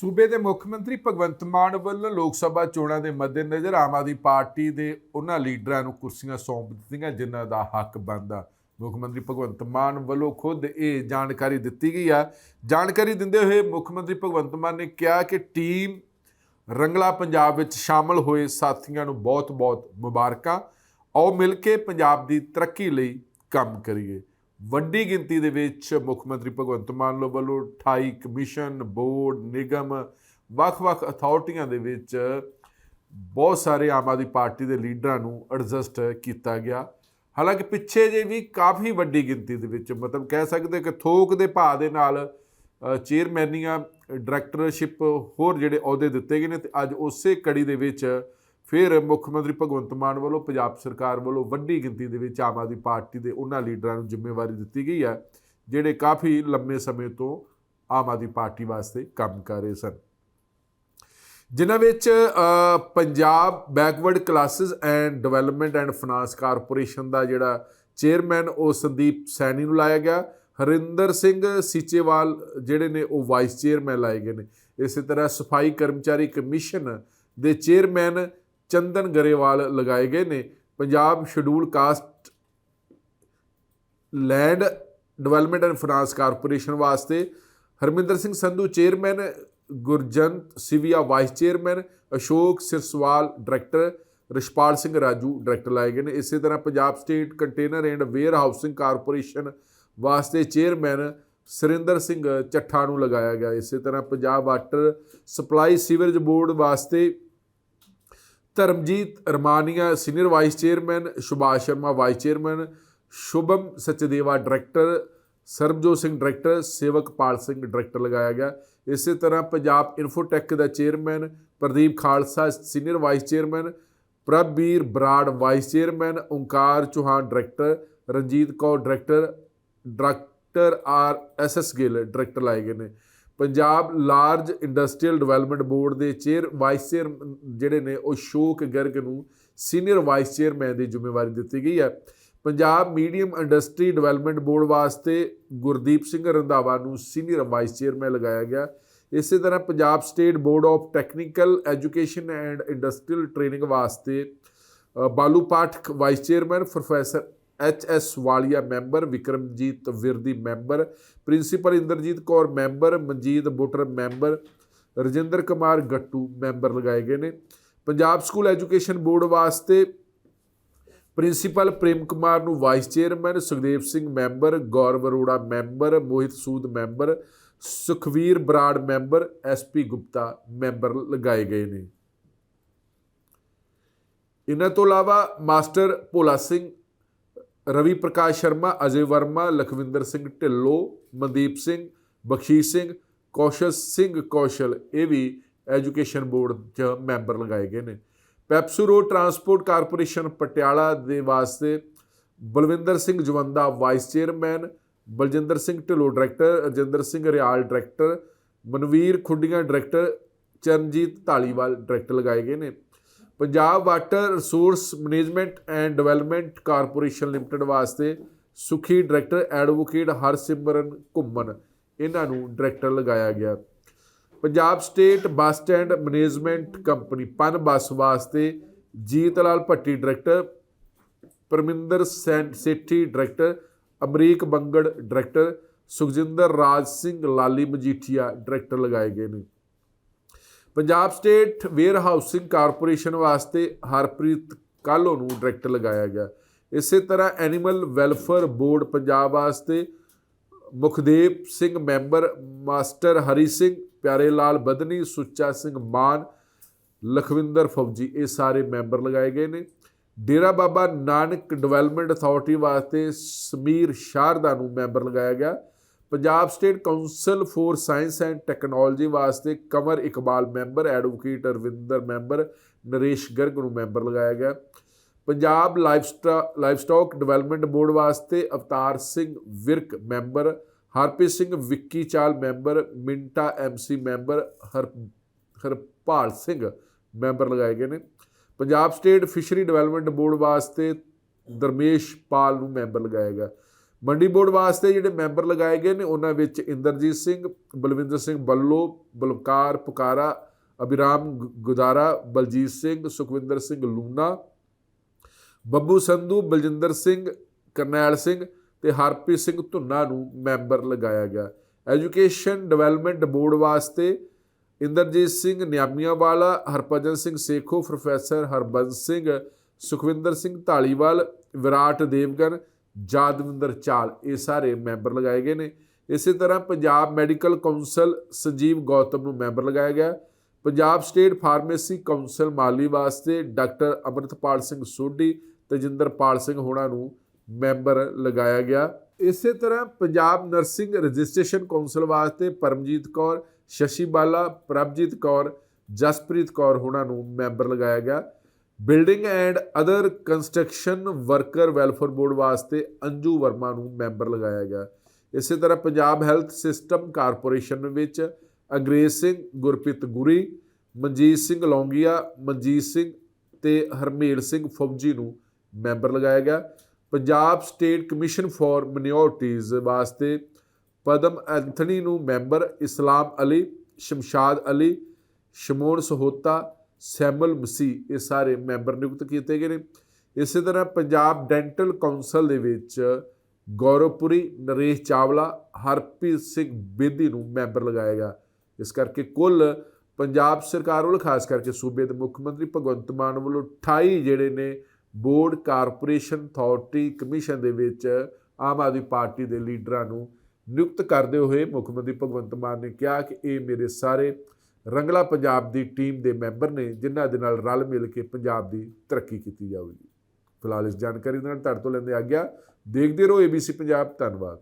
ਸੂਬੇ ਦੇ ਮੁੱਖ ਮੰਤਰੀ ਭਗਵੰਤ ਮਾਨ ਵੱਲੋਂ ਲੋਕ ਸਭਾ ਚੋਣਾਂ ਦੇ ਮੱਦੇਨਜ਼ਰ ਆਮ ਆਦਮੀ ਪਾਰਟੀ ਦੇ ਉਹਨਾਂ ਲੀਡਰਾਂ ਨੂੰ ਕੁਰਸੀਆਂ ਸੌਂਪ ਦਿੱਤੀਆਂ, ਜਿਨ੍ਹਾਂ ਦਾ ਹੱਕ ਬਣਦਾ। ਮੁੱਖ ਮੰਤਰੀ ਭਗਵੰਤ ਮਾਨ ਵੱਲੋਂ ਖੁਦ ਇਹ ਜਾਣਕਾਰੀ ਦਿੱਤੀ ਗਈ ਆ। ਜਾਣਕਾਰੀ ਦਿੰਦੇ ਹੋਏ ਮੁੱਖ ਮੰਤਰੀ ਭਗਵੰਤ ਮਾਨ ਨੇ ਕਿਹਾ ਕਿ ਟੀਮ ਰੰਗਲਾ ਪੰਜਾਬ ਵਿੱਚ ਸ਼ਾਮਲ ਹੋਏ ਸਾਥੀਆਂ ਨੂੰ ਬਹੁਤ-ਬਹੁਤ ਮੁਬਾਰਕਾਂ। ਆਓ ਮਿਲ ਕੇ ਪੰਜਾਬ ਦੀ ਤਰੱਕੀ ਲਈ ਕੰਮ ਕਰੀਏ। ਵੱਡੀ ਗਿਣਤੀ ਦੇ ਵਿੱਚ ਮੁੱਖ ਮੰਤਰੀ ਭਗਵੰਤ ਮਾਨ ਵੱਲੋਂ 28 ਕਮਿਸ਼ਨ, ਬੋਰਡ, ਨਿਗਮ ਵੱਖ-ਵੱਖ ਅਥਾਰਟੀਆਂ ਦੇ ਵਿੱਚ ਬਹੁਤ ਸਾਰੇ ਆਮ ਆਦਮੀ ਪਾਰਟੀ ਦੇ ਲੀਡਰਾਂ ਨੂੰ ਐਡਜਸਟ ਕੀਤਾ ਗਿਆ। ਹਾਲਾਂਕਿ ਪਿੱਛੇ ਜੇ ਵੀ ਕਾਫੀ ਵੱਡੀ ਗਿਣਤੀ ਦੇ ਵਿੱਚ ਮਤਲਬ ਕਹਿ ਸਕਦੇ ਕਿ ਥੋਕ ਦੇ ਭਾਅ ਦੇ ਨਾਲ ਚੇਅਰਮੈਨੀਆਂ ਡਾਇਰੈਕਟਰਸ਼ਿਪ ਹੋਰ ਜਿਹੜੇ ਅਹੁਦੇ ਦਿੱਤੇ ਗਏ ਨੇ ਤੇ ਅੱਜ ਉਸੇ ਕੜੀ ਦੇ ਵਿੱਚ ਫਿਰ ਮੁੱਖ ਮੰਤਰੀ ਭਗਵੰਤ ਮਾਨ ਵੱਲੋਂ ਪੰਜਾਬ ਸਰਕਾਰ ਵੱਲੋਂ ਵੱਡੀ ਗਿਣਤੀ ਦੇ ਵਿੱਚ ਆਮ ਆਦਮੀ ਪਾਰਟੀ ਦੇ ਉਹਨਾਂ ਲੀਡਰਾਂ ਨੂੰ ਜ਼ਿੰਮੇਵਾਰੀ ਦਿੱਤੀ ਗਈ ਹੈ, ਜਿਹੜੇ ਕਾਫੀ ਲੰਮੇ ਸਮੇਂ ਤੋਂ ਆਮ ਆਦਮੀ ਪਾਰਟੀ ਵਾਸਤੇ ਕੰਮ ਕਰ ਰਹੇ ਸਨ। ਜਿਨ੍ਹਾਂ ਵਿੱਚ Punjab backward classes and development and finance corporation ਦਾ ਜਿਹੜਾ ਚੇਅਰਮੈਨ ਉਹ ਸੰਦੀਪ ਸੈਣੀ ਨੂੰ ਲਾਇਆ ਗਿਆ। ਹਰਿੰਦਰ ਸਿੰਘ ਸੀਚੇਵਾਲ ਜਿਹੜੇ ਨੇ ਉਹ ਵਾਈਸ ਚੇਅਰਮੈਨ ਲਾਏ ਗਏ ਨੇ। ਇਸੇ ਤਰ੍ਹਾਂ ਸਫ਼ਾਈ ਕਰਮਚਾਰੀ ਕਮਿਸ਼ਨ ਦੇ ਚੇਅਰਮੈਨ ਚੰਦਨ ਗਰੇਵਾਲ ਲਗਾਏ ਗਏ ਨੇ। Punjab scheduled caste land development and finance corporation ਵਾਸਤੇ Harminder Singh Sandhu chairman, Gurjant Sivia vice chairman, Ashok Sirswal director Rishpal Singh Raju director ਲਾਏ ਗਏ ਨੇ। ਇਸੇ ਤਰ੍ਹਾਂ Punjab state container and warehousing corporation ਵਾਸਤੇ ਚੇਅਰਮੈਨ ਸੁਰਿੰਦਰ ਸਿੰਘ ਚੱਠਾ ਨੂੰ ਲਗਾਇਆ ਗਿਆ। ਇਸੇ ਤਰ੍ਹਾਂ Punjab water supply sewerage board ਵਾਸਤੇ Dharamjit Ramania senior vice chairman Subhash Sharma, vice chairman Shubham Sachdeva, director Sarabjot Singh, director Sewakpal Singh, director ਲਗਾਇਆ ਗਿਆ। ਇਸੇ ਤਰ੍ਹਾਂ ਪੰਜਾਬ ਇਨਫੋਟੈਕ ਦਾ chairman Pradeep Khalsa, senior vice chairman Prabhvir Brar, vice chairman Onkar Chauhan, director Ranjit Kaur, director director R S S Gill, director ਲਾਏ ਗਏ ਨੇ। Punjab large industrial development board ਦੇ chair vice chair ਜਿਹੜੇ ਨੇ, ਉਹ ਸ਼ੋਕ ਗਰਗ ਨੂੰ senior vice chairman ਦੀ ਜ਼ਿੰਮੇਵਾਰੀ ਦਿੱਤੀ ਗਈ ਹੈ। Punjab medium industry development board ਵਾਸਤੇ ਗੁਰਦੀਪ ਸਿੰਘ ਰੰਧਾਵਾ ਨੂੰ ਸੀਨੀਅਰ ਵਾਈਸ ਚੇਅਰਮੈਨ ਲਗਾਇਆ ਗਿਆ। ਇਸੇ ਤਰ੍ਹਾਂ Punjab state board of technical education and industrial training ਵਾਸਤੇ Balu Pathak vice chairman professor H S Walia member, Vikramjit Virdi member, principal Inderjit Kaur member, Manjit Buttar member, Rajinder Kumar Gattu member ਲਗਾਏ ਗਏ ਨੇ। Punjab school education board ਵਾਸਤੇ principal Prem Kumar ਨੂੰ vice chairman, Sukhdev Singh member Gaurav Arora member, Mohit Sood member, Sukhvir Brar member S P Gupta member ਲਗਾਏ ਗਏ ਨੇ। ਇਹਨਾਂ ਤੋਂ ਇਲਾਵਾ ਮਾਸਟਰ ਭੋਲਾ ਸਿੰਘ ਰਵੀ ਪ੍ਰਕਾਸ਼ ਸ਼ਰਮਾ, ਅਜੇ ਵਰਮਾ, ਲਖਵਿੰਦਰ ਸਿੰਘ ਢਿੱਲੋਂ, ਮਨਦੀਪ ਸਿੰਘ, ਬਖਸ਼ੀਸ਼ ਸਿੰਘ, ਕੌਸ਼ਲ ਸਿੰਘ ਕੌਸ਼ਲ, ਇਹ ਵੀ ਐਜੂਕੇਸ਼ਨ ਬੋਰਡ 'ਚ ਮੈਂਬਰ ਲਗਾਏ ਗਏ ਨੇ। PEPSU road transport corporation Patiala ਦੇ ਵਾਸਤੇ Balwinder Singh Jawanda vice chairman, Baljinder Singh Dhillon director Ajinder Singh Riyal director, Manvir Khudian director, Charanjit Dhaliwal director ਲਗਾਏ ਗਏ ਨੇ। Punjab water resource management and development corporation limited ਵਾਸਤੇ Sukhi director advocate Harsimran ਘੁੰਮਣ। ਇਹਨਾਂ ਨੂੰ director ਲਗਾਇਆ ਗਿਆ। Punjab state bus stand management company Punbus ਵਾਸਤੇ Jeet Lal Bhatti director, Parminder Sain Sethi director, Amrik Bangar director, Sukhjinder Raj Singh Lalli Majithia director ਲਗਾਏ ਗਏ ਨੇ। Punjab state warehousing corporation ਵਾਸਤੇ ਹਰਪ੍ਰੀਤ ਕਾਲੋ ਨੂੰ ਡਾਇਰੈਕਟਰ ਲਗਾਇਆ ਗਿਆ। ਇਸੇ ਤਰ੍ਹਾਂ ਐਨੀਮਲ ਵੈਲਫੇਅਰ ਬੋਰਡ ਪੰਜਾਬ ਵਾਸਤੇ ਮੁਖਦੇਵ ਸਿੰਘ ਮੈਂਬਰ, ਮਾਸਟਰ ਹਰੀ ਸਿੰਘ, ਪਿਆਰੇ ਲਾਲ ਬਦਨੀ ਸੁੱਚਾ ਸਿੰਘ ਮਾਨ, ਲਖਵਿੰਦਰ ਫੌਜੀ ਇਹ ਸਾਰੇ ਮੈਂਬਰ ਲਗਾਏ ਗਏ ਨੇ। ਡੇਰਾ ਬਾਬਾ ਨਾਨਕ ਡਿਵੈਲਪਮੈਂਟ ਅਥਾਰਟੀ ਵਾਸਤੇ ਸਮੀਰ ਸ਼ਾਰਦਾ ਨੂੰ ਮੈਂਬਰ ਲਗਾਇਆ ਗਿਆ। Punjab state council for science and technology ਵਾਸਤੇ Qamar Iqbal member, advocate Arvinder member, Naresh Garg ਨੂੰ ਮੈਂਬਰ ਲਗਾਇਆ ਗਿਆ। ਪੰਜਾਬ ਲਾਈਵਸਟਾਕ ਡਿਵੈਲਪਮੈਂਟ ਬੋਰਡ ਵਾਸਤੇ Avtar Singh Virk member, Harpreet Singh Vicky Chal member, Minta M C member, ਹਰ, Harpal Singh member ਲਗਾਏ ਗਏ ਨੇ। Punjab state fishery development board ਵਾਸਤੇ ਦਰਮੇਸ਼ ਪਾਲ ਨੂੰ member ਲਗਾਇਆ ਗਿਆ। ਮੰਡੀ ਬੋਰਡ ਵਾਸਤੇ ਜਿਹੜੇ ਮੈਂਬਰ ਲਗਾਏ ਗਏ ਨੇ, ਉਹਨਾਂ ਵਿੱਚ ਇੰਦਰਜੀਤ ਸਿੰਘ, ਬਲਵਿੰਦਰ ਸਿੰਘ ਬੱਲੋ, ਬਲਕਾਰ ਪੁਕਾਰਾ, ਅਭਿਰਾਮ ਗੁ- ਗੁਦਾਰਾ ਬਲਜੀਤ ਸਿੰਘ, ਸੁਖਵਿੰਦਰ ਸਿੰਘ ਲੂਨਾ, ਬੱਬੂ ਸੰਧੂ, ਬਲਜਿੰਦਰ ਸਿੰਘ, ਕਰਨੈਲ ਸਿੰਘ ਤੇ ਹਰਪ੍ਰੀਤ ਸਿੰਘ ਧੁੰਨਾ ਨੂੰ ਮੈਂਬਰ ਲਗਾਇਆ ਗਿਆ। ਐਜੂਕੇਸ਼ਨ ਡਿਵੈਲਪਮੈਂਟ ਬੋਰਡ ਵਾਸਤੇ ਇੰਦਰਜੀਤ ਸਿੰਘ ਨਿਆਮੀਆਂਵਾਲਾ, ਹਰਭਜਨ ਸਿੰਘ ਸੇਖੋ, ਪ੍ਰੋਫੈਸਰ ਹਰਬੰਸ ਸਿੰਘ, ਸੁਖਵਿੰਦਰ ਸਿੰਘ ਢਾਲੀਵਾਲ ਵਿਰਾਟ ਦੇਵਗਨ ਜਾਦਵਿੰਦਰ ਚਾਲ, ਇਹ ਸਾਰੇ ਮੈਂਬਰ ਲਗਾਏ ਗਏ ਨੇ। ਇਸੇ ਤਰ੍ਹਾਂ ਪੰਜਾਬ ਮੈਡੀਕਲ ਕਾਉਂਸਲ ਸੰਜੀਵ ਗੌਤਮ ਨੂੰ ਮੈਂਬਰ ਲਗਾਇਆ ਗਿਆ। ਪੰਜਾਬ ਸਟੇਟ ਫਾਰਮੇਸੀ ਕਾਉਂਸਲ ਮਾਲੀ ਵਾਸਤੇ ਡਾਕਟਰ ਅਮਰਤਪਾਲ ਸਿੰਘ ਸੋਢੀ ਤਜਿੰਦਰਪਾਲ ਸਿੰਘ ਹੋਣਾ ਨੂੰ ਮੈਂਬਰ ਲਗਾਇਆ ਗਿਆ। ਇਸੇ ਤਰ੍ਹਾਂ ਪੰਜਾਬ ਨਰਸਿੰਗ ਰਜਿਸਟ੍ਰੇਸ਼ਨ ਕਾਉਂਸਲ ਵਾਸਤੇ ਪਰਮਜੀਤ ਕੌਰ, ਸ਼ਸ਼ੀ ਬਾਲਾ, ਪ੍ਰਭਜੀਤ ਕੌਰ, ਜਸਪ੍ਰੀਤ ਕੌਰ ਹੋਣਾ ਨੂੰ ਮੈਂਬਰ ਲਗਾਇਆ ਗਿਆ। Building and other construction worker welfare board ਵਾਸਤੇ ਅੰਜੂ ਵਰਮਾ ਨੂੰ ਮੈਂਬਰ ਲਗਾਇਆ ਗਿਆ। ਇਸੇ ਤਰ੍ਹਾਂ ਪੰਜਾਬ ਹੈਲਥ ਸਿਸਟਮ ਕਾਰਪੋਰੇਸ਼ਨ ਵਿੱਚ ਅੰਗਰੇਜ਼ ਸਿੰਘ ਗੁਰਪ੍ਰੀਤ ਗੁਰੀ, ਮਨਜੀਤ ਸਿੰਘ ਲੌਂਗੀਆ, ਮਨਜੀਤ ਸਿੰਘ ਤੇ ਹਰਮੇਲ ਸਿੰਘ ਫੌਜੀ ਨੂੰ ਮੈਂਬਰ ਲਗਾਇਆ ਗਿਆ। Punjab state commission for minorities ਵਾਸਤੇ ਪਦਮ ਐਂਥਨੀ ਨੂੰ ਮੈਂਬਰ ਇਸਲਾਮ ਅਲੀ, ਸ਼ਮਸ਼ਾਦ ਅਲੀ, ਸ਼ਮੋਨ ਸਹੋਤਾ ਸੈਮਲ ਮਸੀਹ, ਇਹ ਸਾਰੇ ਮੈਂਬਰ ਨਿਯੁਕਤ ਕੀਤੇ ਗਏ ਨੇ। ਇਸੇ ਤਰ੍ਹਾਂ ਪੰਜਾਬ ਡੈਂਟਲ ਕਾਉਂਸਲ ਦੇ ਵਿੱਚ ਗੌਰਵਪੁਰੀ, ਨਰੇਸ਼ ਚਾਵਲਾ, ਹਰਪ੍ਰੀਤ ਸਿੰਘ ਬੇਦੀ ਨੂੰ ਮੈਂਬਰ ਲਗਾਇਆ ਗਿਆ। ਇਸ ਕਰਕੇ ਕੁੱਲ ਪੰਜਾਬ ਸਰਕਾਰ ਵੱਲੋਂ, ਖਾਸ ਕਰਕੇ ਸੂਬੇ ਦੇ ਮੁੱਖ ਮੰਤਰੀ ਭਗਵੰਤ ਮਾਨ ਵੱਲੋਂ 28 ਜਿਹੜੇ ਨੇ ਬੋਰਡ, ਕਾਰਪੋਰੇਸ਼ਨ ਅਥਾਰਟੀ, ਕਮਿਸ਼ਨ ਦੇ ਵਿੱਚ ਆਮ ਆਦਮੀ ਪਾਰਟੀ ਦੇ ਲੀਡਰਾਂ ਨੂੰ ਨਿਯੁਕਤ ਕਰਦੇ ਹੋਏ ਮੁੱਖ ਮੰਤਰੀ ਭਗਵੰਤ ਮਾਨ ਨੇ ਕਿਹਾ ਕਿ ਇਹ ਮੇਰੇ ਸਾਰੇ ਰੰਗਲਾ ਪੰਜਾਬ ਦੀ ਟੀਮ ਦੇ ਮੈਂਬਰ ਨੇ ਜਿਨ੍ਹਾਂ ਦੇ ਨਾਲ ਰਲ ਮਿਲ ਕੇ ਪੰਜਾਬ ਦੀ ਤਰੱਕੀ ਕੀਤੀ ਜਾਵੇਗੀ ਫਿਲਹਾਲ ਇਸ ਜਾਣਕਾਰੀ ਦੇ ਨਾਲ ਤੁਹਾਡੇ ਤੋਂ ਲੈਂਦੇ ਆ ਗਿਆ ਦੇਖਦੇ ਰਹੋ ABC ਪੰਜਾਬ। ਧੰਨਵਾਦ।